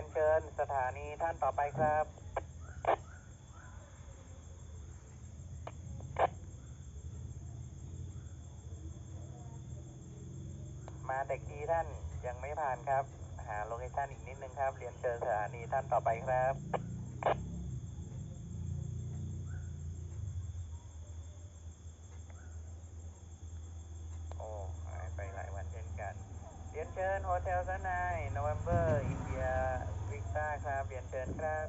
ยนเชิญสถานีท่านต่อไปครับมาแต่กีท่านยังไม่ผ่านครับ หาโลเคชันอีกนิดนึงครับ เรียนเชิญสถานีท่านต่อไปครับ โอ้หายไปหลายวันเช่นกัน เรียนเชิญโฮเทลสนายโนเวมเบอร์อินเดียวิกต้าครับเรียนเชิญครับ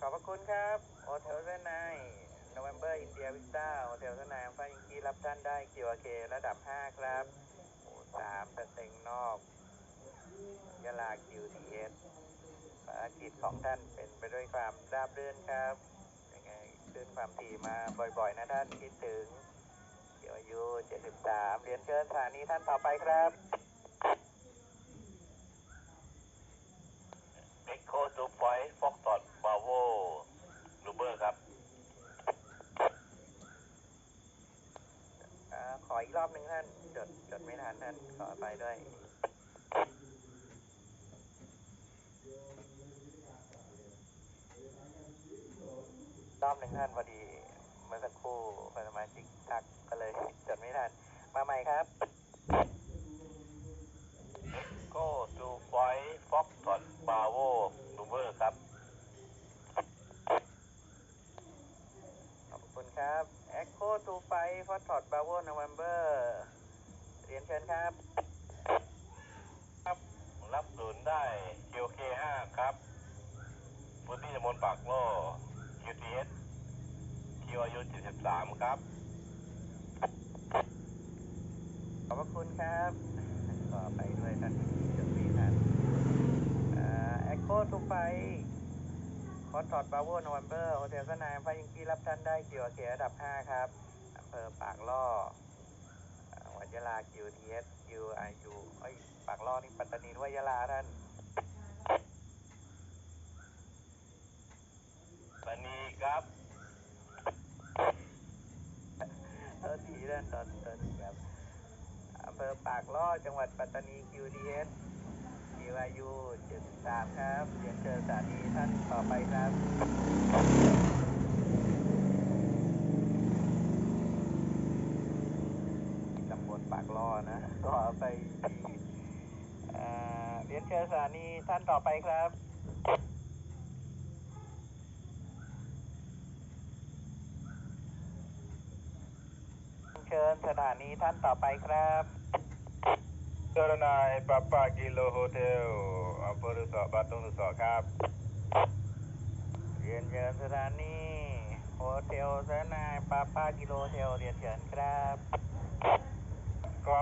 ขอบพระคุณครับโฮเทลเซนไน นเวมเบอร์อินเดียวิกตาโฮเทลเซนไนฟ้ายิงกีรับท่านได้คิวเคระดับ 5 ครับหมู่สามตะเต็งนอกยะลาคิวทีเอสภารกิจของท่านเป็นไปด้วยความราบรื่นครับยังไงขึ้นความถี่มาบ่อยๆ นะท่านคิดถึงเดี๋ยวอายุ 73 เรียนเชิญสถานีท่านต่อไปครับ เอ็กโคทูไฟฟอกตอดบาโวลูเบอร์ครับ อาขออีก รอบหนึ่งท่านจดจดไม่ทันท่านขอไปด้วยรอบหนึ่งท่านพอดีเมื่อสักครู่คุณสมาชิกทักก็เลยจดไม่ทัน มาใหม่ครับเอ็กโคทูไฟฟอกตอดบาโวลูเบอร์ครับ ขอบคุณครับ Echo 2 5 f o r t r o t Bravo November เรียนเชิญครับ ครับ รับศูนย์ ได้ QK 5ครับพื้นที่ตำบลปากโล่ QTS คิวอายุ73 ครับ ขอบพระคุณครับต่อไปด้วยท่านเจดไม่ทันอ่า Echo 2 5 f o r t r o t Bravo November โฮเทลสนามพายิงกี้รับท่านได้คิวเสียระดับ 5 ครับอำเภอปากล่อ ลา QTS QIU เอ้ยปากล่อนี่ปัตตานีหรือว่ายะลาท่านปณีครับเออทีท่านตอนตอนนี้ครับอำเภอปากล่อจังหวัดปัตตานี QDS QIU 73 ครับเรียนเชิญสถานีท่านต่อไปครับตำบลปากล่อนะต่อไปทีเอ่เรียนเชิญสถานีท่านต่อไปครับเชิญสถานีท่านต่อไปครับเจรนายปาปากิโลโฮเทลอำเภอรุสอบาตุงรุสอครับเรียนเชิญสถานีโฮเทลสนายปาปากิโลเทลเรียนเชิญครับ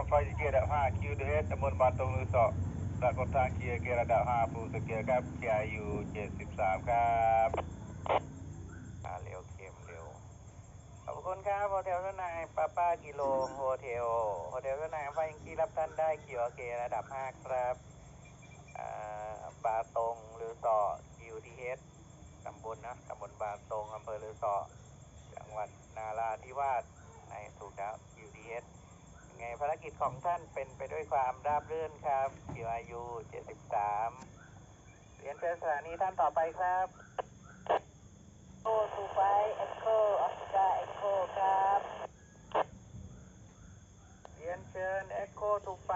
ไฟเกียร์ระดับ5 QDS ตำบลบาตุงรุสอระกดทางเกียร์เกียร์ระดับ5ฟูสเกียร์ครับ KIU 73ครับเร็วเข้มเร็ว ขอบคุณครับโฮเทลสนายป้าป้ากิโลโฮเทลโฮเทลสนายไฟยังกีรับท่านได้คิวเคระดับ5ครับอ่าบาตงหรือสอ QTS ตำบลนะตำบลบาตงอำเภอหรือสอจังหวัดนาราธิวาสในถูกแล้ว QTS ยัง ไงภารกิจของท่านเป็นไปด้วยความราบรื่นครับ QIU 73เรียนเชิญสถานีท่านต่อไปครับโอทูไฟเอ็กโคออสการ์เอ็กโคครับเรียนเชิญ Echo ทูไฟ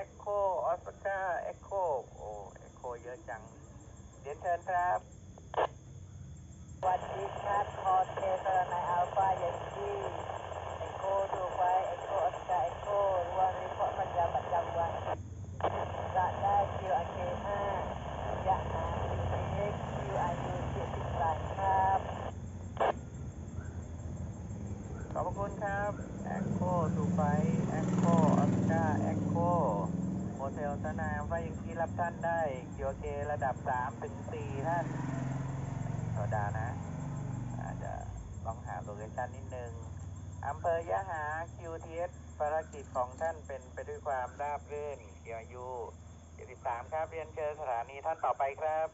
Echo ออสการ์ Echo โอ้ Echo เยอะจังเรียนเชิญครับสวัสดีครับคอเทสรนายอัลฟายังกี้เอ็กโคทูไฟเอ็กโคออสการ์เอ็กโครวมรีพอร์ตประจำประจำวันจะได้คิวอาเคห้ายะหาคิวพีเอ็กคิวอายุเจ็ดสิบสามครับ ขอบพระคุณครับ Echo ทูไฟ Echo ออสการ์ Echo โฮเทลส นาไฟยังที่รับท่านได้เกียวเคระดับ3ถึง4ท่านโซดานะ อาจจะต้องหาโลเคชั่นนิดนึงอำเภอยะหา QTS ภารกิจของท่านเป็นไปด้วยความราบรื่นเกียวยุ73 ครับ เรียนเชิญสถานีท่านต่อไปครับ